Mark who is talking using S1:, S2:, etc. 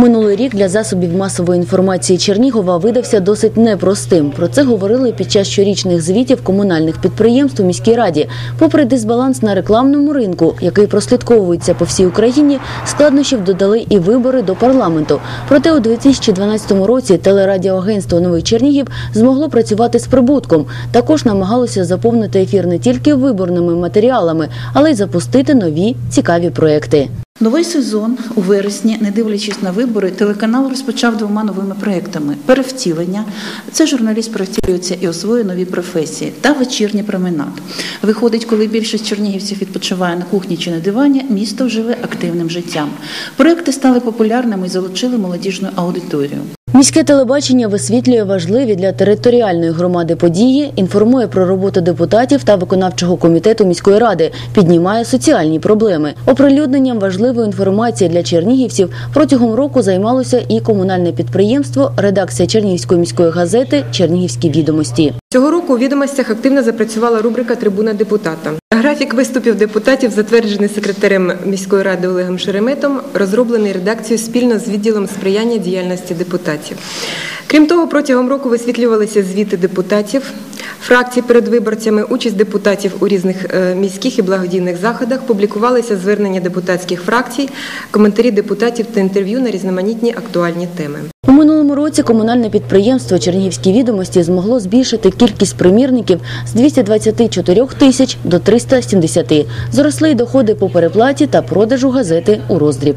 S1: Минулий рік для засобів масової інформації Чернігова видався досить непростим. Про це говорили під час щорічних звітів комунальних підприємств у міській раді. Попри дисбаланс на рекламному ринку, який прослідковується по всій Україні, складнощів додали і вибори до парламенту. Проте у 2012 році телерадіоагентство Новий Чернігів змогло працювати з прибутком. Також намагалося заповнити ефір не тільки виборними матеріалами, але й запустити нові цікаві проекти.
S2: Новий сезон у вересні, не дивлячись на вибори, телеканал розпочав двома новими проектами: перевтілення. Це журналіст перевтілюється і освоює нові професії, та вечірній променад. Виходить, коли більшість чернігівців відпочиває на кухні чи на дивані, місто живе активним життям. Проекти стали популярними і залучили молодіжну аудиторію.
S1: Міське телебачення висвітлює важливі для територіальної громади події, інформує про роботу депутатів та виконавчого комітету міської ради, піднімає соціальні проблеми. Оприлюдненням важливої інформації для чернігівців протягом року займалося і комунальне підприємство, редакція Чернігівської міської газети Чернігівські відомості.
S3: Цього року у відомостях активно запрацювала рубрика Трибуна депутата. Графік виступів депутатів, затверджений секретарем міської ради Олегом Шереметом, розроблений редакцією спільно з відділом сприяння діяльності депутатів. Крім того, протягом року висвітлювалися звіти депутатів, фракцій перед виборцями, участь депутатів у різних е, міських і благодійних заходах, публікувалися звернення депутатських фракцій, коментарі депутатів та інтерв'ю на різноманітні актуальні теми.
S1: У минулому році комунальне підприємство Чернігівські відомості змогло збільшити кількість примірників з 224 тисяч до 370. Зросли й доходи по переплаті та продажу газети у роздріб.